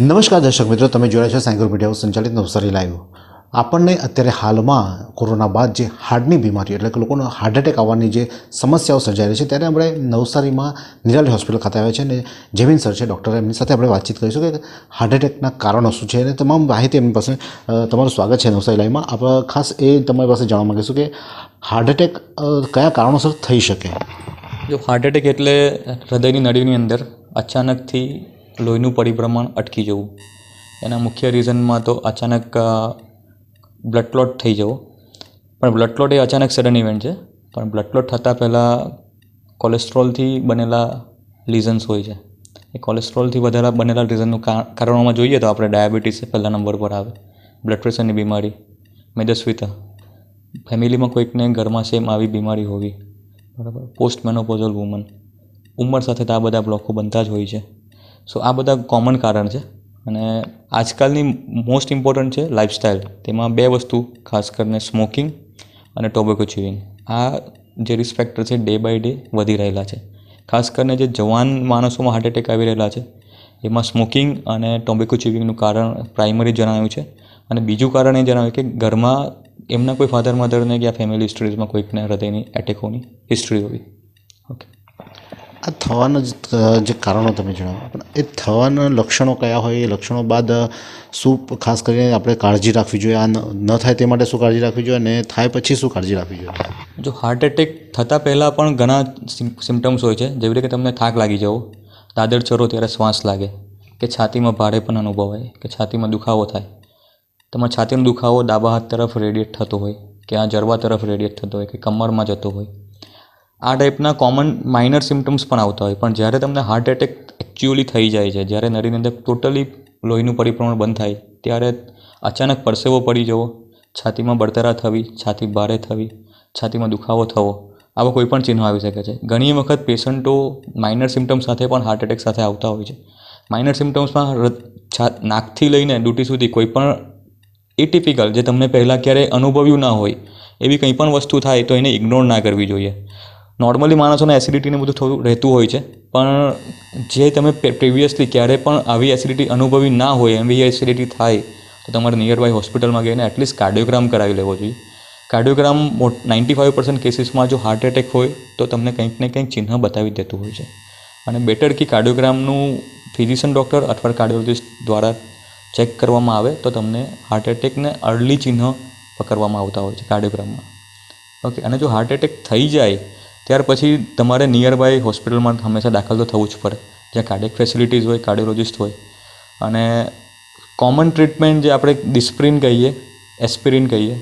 નમસ્કાર દર્શક મિત્રો, તમે જોયા છો સાયકલ મીડિયા સંચાલિત નવસારી લાઈવ. આપણને અત્યારે હાલમાં કોરોના બાદ જે હાર્ટની બીમારી, એટલે કે લોકોનો હાર્ટ એટેક આવવાની જે સમસ્યાઓ સર્જાઈ રહી છે, ત્યારે આપણે નવસારીમાં નિરાલી હોસ્પિટલ ખાતે આવ્યા છે અને જેમિન સર છે ડૉક્ટર એમની સાથે આપણે વાતચીત કરીશું કે હાર્ટ એટેકના કારણો શું છે અને તમામ માહિતી એમની પાસે તમારું સ્વાગત છે નવસારી લાઈવમાં. આપણે ખાસ એ તમારી પાસે જાણવા માગીશું કે હાર્ટ એટેક કયા કારણોસર થઈ શકે? જો હાર્ટ એટેક એટલે હૃદયની નળીની અંદર અચાનકથી લોહીનું પરિભ્રમણ અટકી જવું. એના મુખ્ય રીઝનમાં તો અચાનક બ્લડ ક્લોટ થઈ જવો. પણ બ્લડ ક્લોટ એ અચાનક સડન ઇવેન્ટ છે. પણ બ્લડ ક્લોટ થતાં પહેલાં કોલેસ્ટ્રોલથી બનેલા લીઝન્સ હોય છે. એ કોલેસ્ટ્રોલથી વધારે બનેલા રીઝનનું કારણોમાં જોઈએ તો આપણે ડાયાબિટીસ પહેલા નંબર પર આવે. બ્લડ પ્રેશરની બીમારી, મેદસ્વીતા. ફેમિલીમાં કોઈકને ઘરમાં સેમ આવી બીમારી હોવી. બરાબર? પોસ્ટ મેનોપોઝલ વુમન ઉંમર સાથે તો આ બધા બ્લોકો બનતા જ હોય છે. સો આ બધા કોમન કારણ છે અને આજકાલની મોસ્ટ ઇમ્પોર્ટન્ટ છે લાઇફસ્ટાઈલ તેમાં બે વસ્તુ, ખાસ કરીને સ્મોકિંગ અને ટોબેકો ચ્યુઇંગ આ જે રિસ્પેક્ટર છે ડે બાય ડે વધી રહેલા છે. ખાસ કરીને જે જવાન માણસોમાં હાર્ટ એટેક આવી રહેલા છે, એમાં સ્મોકિંગ અને ટોબેકો ચ્યુઇંગનું કારણ પ્રાઇમરી જણાવ્યું છે. અને બીજું કારણ એ જણાવ્યું કે ઘરમાં એમના કોઈ ફાધર મધરને કે ફેમિલી હિસ્ટ્રીઝમાં કોઈકને હૃદયની એટેકોની હિસ્ટ્રી હોવી આ થવાના જ કારણો તમે જણાવો. પણ એ થવાના લક્ષણો કયા હોય, એ લક્ષણો બાદ શું ખાસ કરીને આપણે કાળજી રાખવી જોઈએ, આ ન ન થાય તે માટે શું કાળજી રાખવી જોઈએ અને થાય પછી શું કાળજી રાખવી જોઈએ? જો હાર્ટ એટેક થતાં પહેલાં પણ ઘણા સિમ્ટમ્સ હોય છે, જેવી રીતે તમને થાક લાગી જવો, દાદર ચરો ત્યારે શ્વાસ લાગે, કે છાતીમાં ભારે પણ અનુભવાય કે છાતીમાં દુખાવો થાય. તમારા છાતીનો દુખાવો ડાબા હાથ તરફ રેડિયેટ થતો હોય, કે આ જરવા તરફ રેડિયેટ થતો હોય, કે કમરમાં જતો હોય. આ ટાઈપના કોમન માઇનર સિમ્ટમ્સ પણ આવતા હોય. પણ જ્યારે તમને હાર્ટ એટેક એકચ્યુઅલી થઈ જાય છે, જ્યારે નરીની અંદર ટોટલી લોહીનું પરિભ્રમણ બંધ થાય, ત્યારે અચાનક પરસેવો પડી જવો, છાતીમાં બળતરા થવી, છાતી ભારે થવી, છાતીમાં દુખાવો થવો, આવા કોઈ પણ ચિહ્નો આવી શકે છે. ઘણી વખત પેશન્ટો માઇનર સિમ્ટમ્સ સાથે પણ હાર્ટ એટેક સાથે આવતા હોય છે. માઇનર સિમ્ટમ્સમાં નાકથી લઈને ડૂટી સુધી કોઈ પણ એટિપિકલ જે તમને પહેલાં ક્યારેય અનુભવ્યું ના હોય, એવી કંઈ પણ વસ્તુ થાય તો એને ઇગ્નોર ના કરવી જોઈએ. નોર્મલી માણસોને એસિડિટીને બધું થોડું રહેતું હોય છે, પણ જે તમે પ્રિવિયસલી ક્યારેય પણ આવી એસિડિટી અનુભવી ના હોય, એવી એસિડિટી થાય, તો તમારે નિયર બાય હોસ્પિટલમાં ગઈને એટલીસ્ટ કાર્ડિયોગ્રામ કરાવી લેવો જોઈએ. કાર્ડિયોગ્રામ નાઇન્ટી ફાઇવ પર્સન્ટ કેસીસમાં જો હાર્ટ એટેક હોય, તો તમને કંઈક ને કંઈક ચિહ્ન બતાવી દેતું હોય છે. અને બેટર કે કાર્ડિયોગ્રામનું ફિઝિશિયન ડૉક્ટર અથવા કાર્ડિયોલોજિસ્ટ દ્વારા ચેક કરવામાં આવે, તો તમને હાર્ટ એટેકને અર્લી ચિહ્ન પકડવામાં આવતા હોય છે કાર્ડિયોગ્રામમાં ઓકે અને જો હાર્ટ એટેક થઈ જાય ત્યાર પછી તમારે નિયર બાય હોસ્પિટલમાં હંમેશા દાખલ તો થવું જ પડે. જ્યાં કાર્ડિયક ફેસિલિટીઝ હોય કાર્ડિયોલોજિસ્ટ હોય. અને કોમન ટ્રીટમેન્ટ જે આપણે ડિસ્પ્રિન કહીએ એસ્પિરિન કહીએ,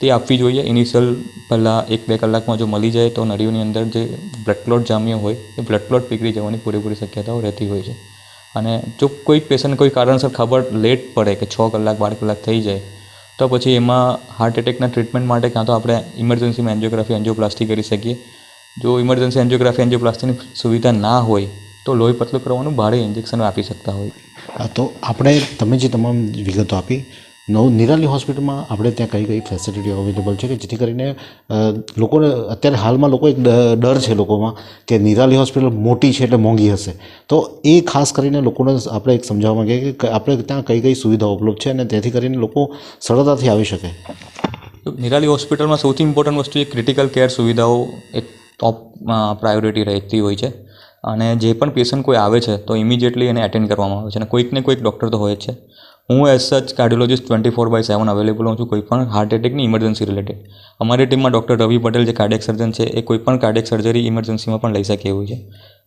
તે આપવી જોઈએ. ઇનિશિયલ પહેલાં એક બે કલાકમાં જો મળી જાય તો નળીઓની અંદર જે બ્લડ ક્લોટ જામ્યો હોય, એ બ્લડ ક્લોટ પીગળી જવાની પૂરેપૂરી શક્યતાઓ રહેતી હોય છે. અને જો કોઈ પેશન્ટ કોઈ કારણસર ખબર લેટ પડે કે છ કલાક, બાર કલાક થઈ જાય, તો પછી એમાં હાર્ટ એટેકના ટ્રીટમેન્ટ માટે કાં તો આપણે ઇમરજન્સીમાં એન્જિયોગ્રાફી એન્જિયોપ્લાસ્ટી કરી શકીએ. જો ઇમરજન્સી એન્જિયોગ્રાફી એન્જિયોપ્લાસ્ટીની સુવિધા ના હોય તો લોહી પતલું કરવાનું ભારે ઇન્જેક્શન આપી શકતા હોય. તો આપણે તમે જે તમામ વિગતો આપી નવ નિરાલી હોસ્પિટલમાં આપણે ત્યાં કઈ કઈ ફેસિલિટી અવેલેબલ છે કે જેથી કરીને લોકોને અત્યારે હાલમાં લોકો એક ડર છે લોકોમાં કે નિરાલી હોસ્પિટલ મોટી છે એટલે મોંઘી હશે. તો એ ખાસ કરીને લોકોને આપણે એક સમજાવવા માંગીએ કે આપણે ત્યાં કઈ કઈ સુવિધાઓ ઉપલબ્ધ છે અને તેથી કરીને લોકો સરળતાથી આવી શકે. તો નિરાલી હોસ્પિટલમાં સૌથી ઇમ્પોર્ટન્ટ વસ્તુ એ ક્રિટિકલ કેર સુવિધાઓ એ ટોપ પ્રાયોરિટી રહેતી હોય છે. અને જે પણ પેશન્ટ કોઈ આવે છે, તો ઇમિડિયેટલી એને એટેન્ડ કરવામાં આવે છે. અને કોઈકને કોઈક ડૉક્ટર તો હોય જ છે. હું as such cardiologist twenty four by seven available હોઉં છું, કોઈ પણ હાર્ટ એટેકની ઇમરજન્સી રિલેટેડ અમારી ટીમમાં ડૉક્ટર રવિ પટેલ જે કાર્ડિયક સર્જન છે, એ કોઈ પણ કાર્ડિયક સર્જરી ઇમરજન્સીમાં પણ લઈ શકે એવું છે.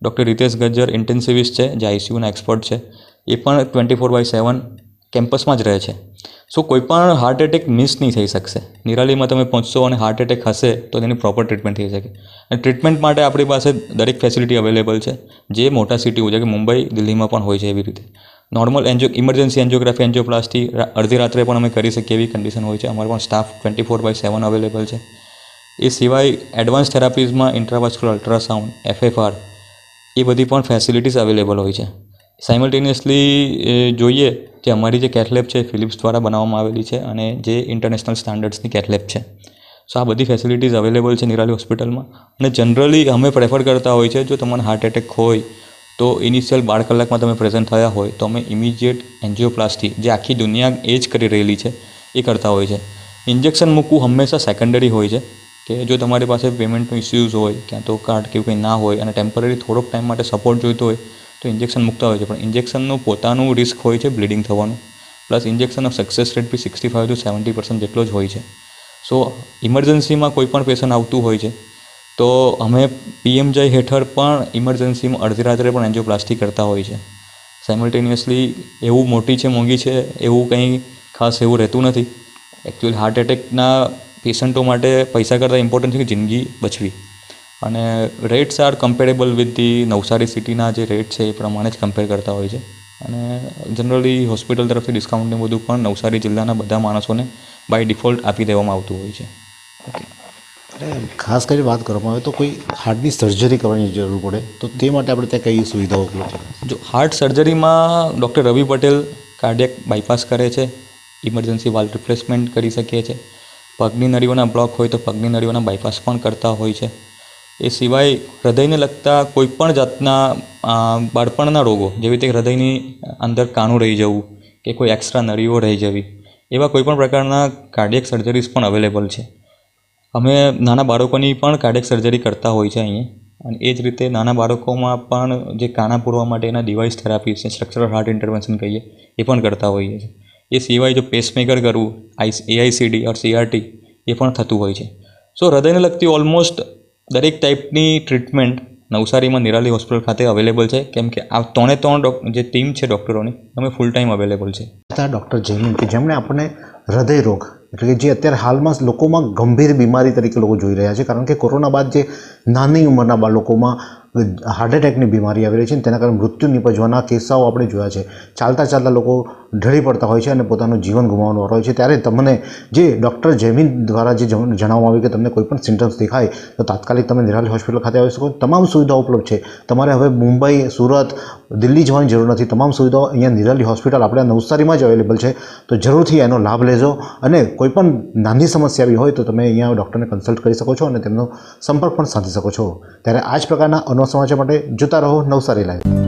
ડૉક્ટર રિતેશ ગજ્જર ઇન્ટેન્સિવિસ્ટ છે, જે આઈસીયુના એક્સપર્ટ છે. એ પણ ટ્વેન્ટી ફોર બાય સેવન કેમ્પસમાં જ રહે છે. સો કોઈપણ હાર્ટ એટેક મિસ નહીં થઈ શકશે. નિરાલીમાં તમે પહોંચશો અને હાર્ટ એટેક હશે તો તેની પ્રોપર ટ્રીટમેન્ટ થઈ શકે. અને ટ્રીટમેન્ટ માટે આપણી પાસે દરેક ફેસિલિટી અવેલેબલ છે. જે મોટા સિટી હોય છે કે મુંબઈ, દિલ્હીમાં પણ હોય છે એવી રીતે. Normal angio emergency angiography angioplasty અડધી રાત્રે પણ અમે કરી શકીએ એવી કન્ડિશન હોય છે. અમારો પણ staff twenty four by seven available છે. એ સિવાય એડવાન્સ થેરાપીઝમાં ઇન્ટ્રાવાસ્ક્યુલર અલ્ટ્રાસાઉન્ડ એફએફઆર એ બધી પણ ફેસિલિટીઝ અવેલેબલ હોય છે. સાઇમલ્ટેનિયસલી જોઈએ જે અમારી જે કેથલેબ છે ફિલિપ્સ દ્વારા બનાવવામાં આવેલી છે અને જે ઇન્ટરનેશનલ સ્ટાન્ડર્ડ્સની કેથલેબ છે. સો આ બધી ફેસિલિટીઝ અવેલેબલ છે નિરાલી હોસ્પિટલમાં અને જનરલી અમે પ્રેફર કરતા હોય છે, જો તમારે હાર્ટ એટેક હોય, તો ઇનિશિયલ બાર કલાકમાં તમે પ્રેઝન્ટ થયા હોય, તો અમે ઇમિડિયેટ એન્જિયોપ્લાસ્ટી જે આખી દુનિયા એ જ કરી રહેલી છે, એ કરતા હોય છે. ઇન્જેક્શન મૂકવું હંમેશા સેકન્ડરી હોય છે, કે જો તમારી પાસે પેમેન્ટનો ઇસ્યુઝ હોય, ક્યાં તો કાર્ડ કે કંઈ ના હોય અને ટેમ્પરરી થોડોક ટાઈમ માટે સપોર્ટ જોઈતો હોય તો ઇન્જેક્શન મૂકતા હોય છે. પણ ઇન્જેક્શનનું પોતાનું રિસ્ક હોય છે બ્લીડિંગ થવાનું. પ્લસ ઇન્જેક્શનનો success rate B sixty five to seventy percent જેટલો જ હોય છે. સો ઇમરજન્સીમાં કોઈ પણ પેશન્ટ આવતું હોય છે, તો અમે પીએમજય હેઠળ પણ ઇમરજન્સીમાં અડધી રાત્રે પણ એન્જિયોપ્લાસ્ટી કરતા હોય છે. સાયમલ્ટેનિયસલી એવું મોટી છે, મોંઘી છે, એવું કંઈ ખાસ એવું રહેતું નથી. એકચ્યુઅલી હાર્ટ એટેકના પેશન્ટો માટે પૈસા કરતાં ઇમ્પોર્ટન્ટ છે કે જિંદગી બચવી. અને rates are comparable with the Navsari સિટીના જે રેટ છે એ પ્રમાણે જ કમ્પેર કરતા હોય છે. અને જનરલી હોસ્પિટલ તરફથી ડિસ્કાઉન્ટને બધું પણ નવસારી જિલ્લાના બધા માણસોને બાય ડિફોલ્ટ આપી દેવામાં આવતું હોય છે. અને ખાસ કરીને વાત કરવામાં આવે તો કોઈ હાર્ટની સર્જરી કરવાની જરૂર પડે તો તે માટે આપણે ત્યાં કઈ સુવિધાઓ ઉપલબ્ધ છે? જો heart સર્જરીમાં doctor Ravi Patel cardiac bypass કરે છે ઇમરજન્સી વાલ રિપ્લેસમેન્ટ કરી શકીએ છીએ પગની નળીઓના બ્લોક હોય તો પગની નળીઓના બાયપાસ પણ કરતા હોય છે. એ સિવાય હૃદયને લગતા કોઈપણ જાતના બાળપણના રોગો, જેવી રીતે હૃદયની અંદર કાણું રહી જવું કે કોઈ એક્સ્ટ્રા નળીઓ રહી જવી, એવા કોઈપણ પ્રકારના કાર્ડિયક સર્જરીઝ પણ અવેલેબલ છે. અમે નાના બાળકોની પણ કાર્ડિયક સર્જરી કરતા હોય છે અહીંયા. અને એ જ રીતે નાના બાળકોમાં પણ જે કાણા પૂરવા માટેના ડિવાઇસ થેરાપી છે સ્ટ્રક્ચરલ હાર્ટ ઇન્ટરવેન્શન કહીએ, એ પણ કરતા હોઈએ છીએ. એ સિવાય જો પેસમેકર કરવું આઈ એઆઈસીડી ઓર સીઆરટી એ પણ થતું હોય છે. સો હૃદયને લગતી ઓલમોસ્ટ દરેક ટાઈપની ટ્રીટમેન્ટ નવસારીમાં નિરાલી હોસ્પિટલ ખાતે અવેલેબલ છે. કેમ કે આ ત્રણે ત્રણ જે ટીમ છે ડૉક્ટરોની અમે ફૂલ ટાઈમ અવેલેબલ છે. ડૉક્ટર જૈમિન કે જેમણે આપણને હૃદય રોગ, એટલે કે જે અત્યારે હાલમાં લોકોમાં ગંભીર બીમારી તરીકે લોકો જોઈ રહ્યા છે. કારણ કે કોરોના બાદ જે નાની ઉંમરના બાળકોમાં હાર્ટ એટેકની બીમારી આવી રહી છે અને તેના કારણે મૃત્યુ નિપજવાના કિસ્સાઓ આપણે જોયા છે. ચાલતા ચાલતા લોકો ઢળી પડતા હોય છે અને પોતાનું જીવન ગુમાવવાનો હોય છે. ત્યારે તમને જે ડૉક્ટર જૈમિન દ્વારા જે જણ- જણાવવામાં આવ્યું કે તમને કોઈ પણ સિમ્ટમ્સ દેખાય, તો તાત્કાલિક તમે નિરાલી હોસ્પિટલ ખાતે આવી શકો. તમામ સુવિધાઓ ઉપલબ્ધ છે. તમારે હવે મુંબઈ, સુરત, દિલ્હી જવાની જરૂર નથી. તમામ સુવિધાઓ અહીંયા નિરાલી હોસ્પિટલ આપણે નવસારીમાં જ અવેલેબલ છે. તો જરૂરથી એનો લાભ લેજો અને કોઈપણ નાની સમસ્યા આવી હોય તો તમે અહીંયા ડૉક્ટરને કન્સલ્ટ કરી શકો છો અને તેમનો સંપર્ક પણ સાધી શકો છો. ત્યારે આ જ પ્રકારના અનવ સમાચાર માટે જોતા રહો નવસારી લાઈવ